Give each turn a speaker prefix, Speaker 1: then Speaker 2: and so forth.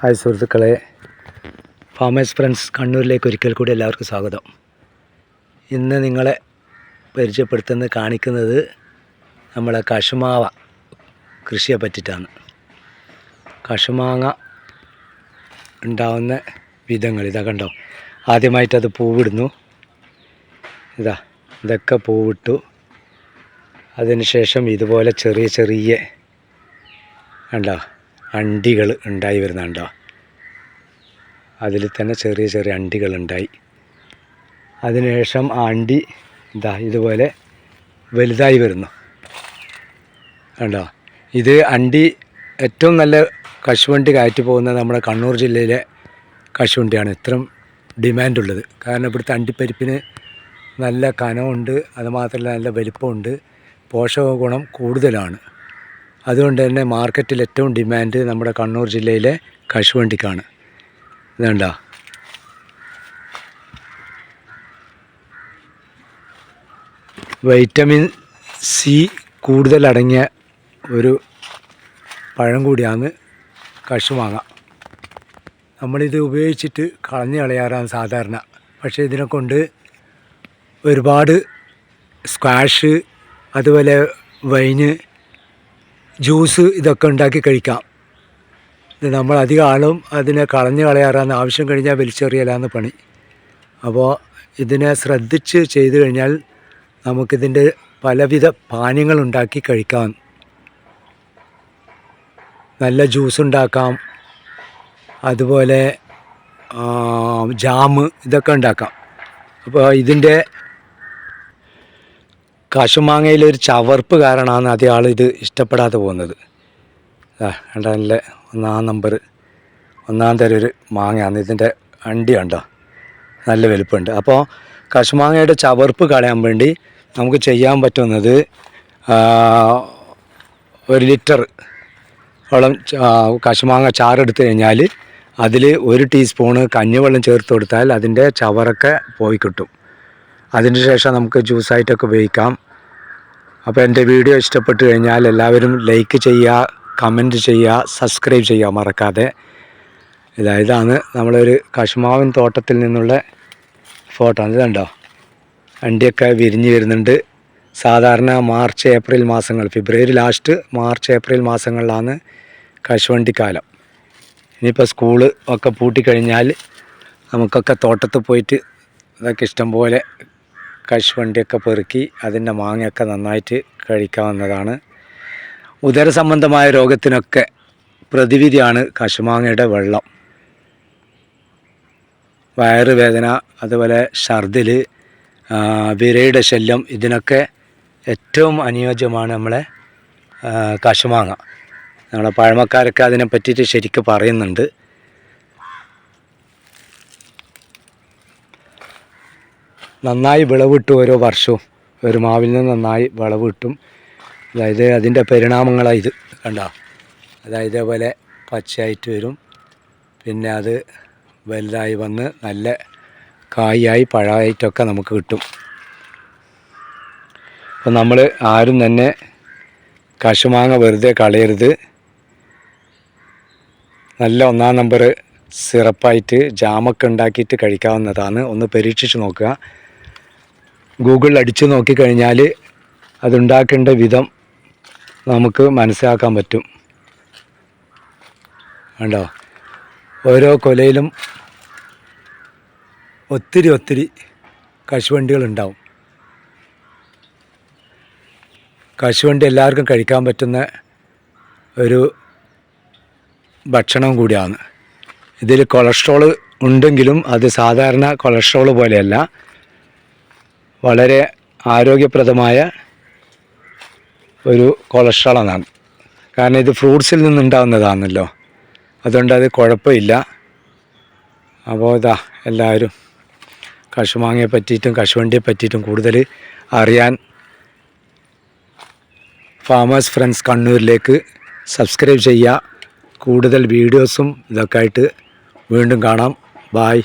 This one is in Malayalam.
Speaker 1: ഹായ് സുഹൃത്തുക്കളെ. ഫാമേഴ്സ് ഫ്രണ്ട്സ് കണ്ണൂരിലേക്ക് ഒരിക്കൽ കൂടി എല്ലാവർക്കും സ്വാഗതം. ഇന്ന് നിങ്ങളെ പരിചയപ്പെടുത്തുന്നത് കാണിക്കുന്നത് നമ്മളെ കശുമാവ കൃഷിയെ പറ്റിയിട്ടാണ്. കശുമാങ്ങ ഉണ്ടാവുന്ന വിധങ്ങൾ ഇതാ കണ്ടോ? ആദ്യമായിട്ട് അത് പൂവിടുന്നു. ഇതാ ഇതൊക്കെ പൂവിട്ടു. അതിനുശേഷം ഇതുപോലെ ചെറിയ ചെറിയ കണ്ടോ? അണ്ടികൾ ഉണ്ടായി വരുന്നുണ്ടോ? അതിൽ തന്നെ ചെറിയ ചെറിയ അണ്ടികൾ ഉണ്ടായി. അതിനുശേഷം ആ അണ്ടി ഇതാ ഇതുപോലെ വലുതായി വരുന്നു. കണ്ടോ? ഇത് അണ്ടി ഏറ്റവും നല്ല കശുവണ്ടി കയറ്റി പോകുന്നത് നമ്മുടെ കണ്ണൂർ ജില്ലയിലെ കശുവണ്ടിയാണ്. ഇത്രയും ഡിമാൻഡുള്ളത് കാരണം ഇവിടുത്തെ അണ്ടിപ്പരിപ്പിന് നല്ല കനമുണ്ട്. അതുമാത്രമല്ല നല്ല വലിപ്പമുണ്ട്. പോഷക ഗുണം കൂടുതലാണ്. അതുകൊണ്ട് തന്നെ മാർക്കറ്റിൽ ഏറ്റവും ഡിമാൻഡ് നമ്മുടെ കണ്ണൂർ ജില്ലയിലെ കശുവണ്ടിക്കാണ്. ഇതുണ്ടോ? വൈറ്റമിൻ സി കൂടുതലടങ്ങിയ ഒരു പഴം കൂടിയാണ് കശുമാങ്ങ. നമ്മളിത് ഉപയോഗിച്ചിട്ട് കളഞ്ഞു കളയാറാണ് സാധാരണ. പക്ഷേ ഇതിനെ കൊണ്ട് ഒരുപാട് സ്ക്വാഷ് അതുപോലെ വൈന് ജ്യൂസ് ഇതൊക്കെ ഉണ്ടാക്കി കഴിക്കാം. ഇത് നമ്മൾ അധികം ആളും അതിനെ കളഞ്ഞു കളയാറാന്ന് ആവശ്യം കഴിഞ്ഞാൽ വലിച്ചെറിയലാന്ന് പണി. അപ്പോൾ ഇതിനെ ശ്രദ്ധിച്ച് ചെയ്തു കഴിഞ്ഞാൽ നമുക്കിതിന്റെ പലവിധ പാനീയങ്ങൾ ഉണ്ടാക്കി കഴിക്കാം. നല്ല ജ്യൂസ് ഉണ്ടാക്കാം. അതുപോലെ ജാം ഇതൊക്കെ ഉണ്ടാക്കാം. അപ്പോൾ ഇതിന്റെ കശുമാങ്ങയിലൊരു ചവർപ്പ് കാരണമാണ് അതേ ആൾ ഇത് ഇഷ്ടപ്പെടാതെ പോകുന്നത്. നല്ല ഒന്നാം നമ്പർ ഒന്നാം തരം ഒരു മാങ്ങയാണ്. ഇതിന്റെ അണ്ടി കണ്ടോ? നല്ല വലുപ്പമുണ്ട് അപ്പോൾ കശുമാങ്ങയുടെ ചവർപ്പ് കളയാൻ വേണ്ടി നമുക്ക് ചെയ്യാൻ പറ്റുന്നത് ഒരു ലിറ്റർ ഓളം കശുമാങ്ങ ചാറെടുത്ത് കഴിഞ്ഞാൽ അതിൽ ഒരു ടീസ്പൂണ് കഞ്ഞിവെള്ളം ചേർത്ത് കൊടുത്താൽ അതിന്റെ ചവറൊക്കെ പോയി കിട്ടും. അതിന് ശേഷം നമുക്ക് ജ്യൂസായിട്ടൊക്കെ ഉപയോഗിക്കാം. അപ്പോൾ എന്റെ വീഡിയോ ഇഷ്ടപ്പെട്ടു കഴിഞ്ഞാൽ എല്ലാവരും ലൈക്ക് ചെയ്യുക കമന്റ് ചെയ്യുക സബ്സ്ക്രൈബ് ചെയ്യുക മറക്കാതെ. ഇതാ ഇതാണ് നമ്മളൊരു കശുമാവൻ തോട്ടത്തിൽ നിന്നുള്ള ഫോട്ടോ ഇതുണ്ടോ വണ്ടിയൊക്കെ വിരിഞ്ഞ് വരുന്നുണ്ട്. സാധാരണ മാർച്ച് ഏപ്രിൽ മാസങ്ങൾ ഫെബ്രുവരി ലാസ്റ്റ് മാർച്ച് ഏപ്രിൽ മാസങ്ങളിലാണ് കശുവണ്ടിക്കാലം ഇനിയിപ്പോൾ സ്കൂൾ ഒക്കെ പൂട്ടിക്കഴിഞ്ഞാൽ നമുക്കൊക്കെ തോട്ടത്തിൽ പോയിട്ട് ഇതൊക്കെ ഇഷ്ടംപോലെ കശുവണ്ടിയൊക്കെ പെറുക്കി അതിന്റെ മാങ്ങയൊക്കെ നന്നായിട്ട് കഴിക്കാവുന്നതാണ് ഉദര സംബന്ധമായ രോഗത്തിനൊക്കെ പ്രതിവിധിയാണ് കശുമാങ്ങയുടെ വെള്ളം. വയറുവേദന അതുപോലെ ഛർദിൽ വിരയുടെ ശല്യം ഇതിനൊക്കെ ഏറ്റവും അനുയോജ്യമാണ് നമ്മളെ കശുമാങ്ങ. നമ്മളെ പഴമക്കാരൊക്കെ അതിനെ പറ്റിയിട്ട് ശരിക്കും പറയുന്നുണ്ട്. നന്നായി വിളവിട്ടു ഓരോ വർഷവും. ഒരു മാവിൽ നിന്ന് നന്നായി വിളവ് കിട്ടും അതായത് അതിന്റെ പരിണാമങ്ങളാണ് ഇത്. കണ്ടോ? അതായത് ഇതേപോലെ പച്ചയായിട്ട് വരും. പിന്നെ അത് വലുതായി വന്ന് നല്ല കായായി പഴമായിട്ടൊക്കെ നമുക്ക് കിട്ടും. അപ്പം നമ്മൾ ആരും തന്നെ കശുമാങ്ങ വെറുതെ കളയരുത്. നല്ല ഒന്നാം നമ്പർ സിറപ്പായിട്ട് ജാമൊക്കെ ഉണ്ടാക്കിയിട്ട് കഴിക്കാവുന്നതാണ്. ഒന്ന് പരീക്ഷിച്ച് നോക്കുക. ഗൂഗിളിൽ അടിച്ചു നോക്കിക്കഴിഞ്ഞാൽ അതുണ്ടാക്കേണ്ട വിധം നമുക്ക് മനസ്സിലാക്കാൻ പറ്റും. കണ്ടോ? ഓരോ കൊലയിലും ഒത്തിരി ഒത്തിരി കശുവണ്ടികളുണ്ടാവും. കശുവണ്ടി എല്ലാവർക്കും കഴിക്കാൻ പറ്റുന്ന ഒരു ഭക്ഷണം കൂടിയാണ്. ഇതിൽ കൊളസ്ട്രോൾ ഉണ്ടെങ്കിലും അത് സാധാരണ കൊളസ്ട്രോൾ പോലെയല്ല. വളരെ ആരോഗ്യപ്രദമായ ഒരു കൊളസ്ട്രോൾ എന്നാണ്. കാരണം ഇത് ഫ്രൂട്ട്സിൽ നിന്നുണ്ടാകുന്നതാണല്ലോ അതുകൊണ്ട് അത് കുഴപ്പമില്ല. അപ്പോൾ ഇതാ എല്ലാവരും കശുമാങ്ങയെ പറ്റിയിട്ടും കശുവണ്ടിയെ പറ്റിയിട്ടും കൂടുതൽ അറിയാൻ ഫാമേഴ്സ് ഫ്രണ്ട്സ് കണ്ണൂരിലേക്ക് സബ്സ്ക്രൈബ് ചെയ്യുക. കൂടുതൽ വീഡിയോസും ഇതൊക്കെ ആയിട്ട് വീണ്ടും കാണാം. ബായ്